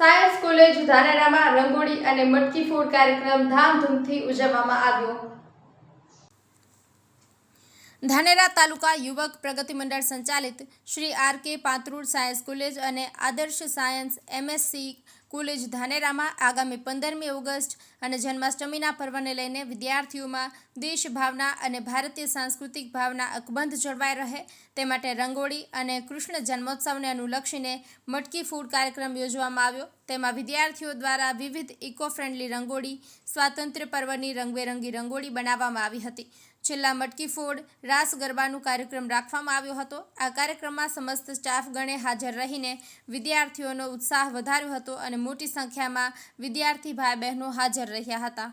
Science college ધાનેરામાં rangoli અને મટકી ફોડ કાર્યક્રમ ધામધૂમથી ઉજવવામાં આવ્યો. ધાનેરા તાલુકા યુવક પ્રગતિ મંડળ સંચાલિત Shri R K પાંતરૂડ science college અને આદર્શ સાયન્સ એમએસસી કોલેજ ધાનેરામાં આગામી પંદરમી ઓગસ્ટ અને જન્માષ્ટમીના પર્વને લઈને વિદ્યાર્થીઓમાં દેશભાવના અને ભારતીય સાંસ્કૃતિક ભાવના અકબંધ જળવાઈ રહે. તે માટે રંગોળી અને કૃષ્ણ જન્મોત્સવને અનુલક્ષીને મટકી ફૂડ કાર્યક્રમ યોજવામાં આવ્યો. તેમાં વિદ્યાર્થીઓ દ્વારા વિવિધ ઇકો ફ્રેન્ડલી રંગોળી, સ્વાતંત્ર્ય પર્વની રંગબેરંગી રંગોળી બનાવવામાં આવી હતી. છેલ્લા મટકી ફોડ રાસ ગરબાનું કાર્યક્રમ રાખવામાં આવ્યો હતો. આ કાર્યક્રમમાં સમસ્ત સ્ટાફ ગણે હાજર રહીને વિદ્યાર્થીઓનો ઉત્સાહ વધાર્યો હતો અને મોટી સંખ્યામાં વિદ્યાર્થી ભાઈ બહેનો હાજર રહ્યા હતા.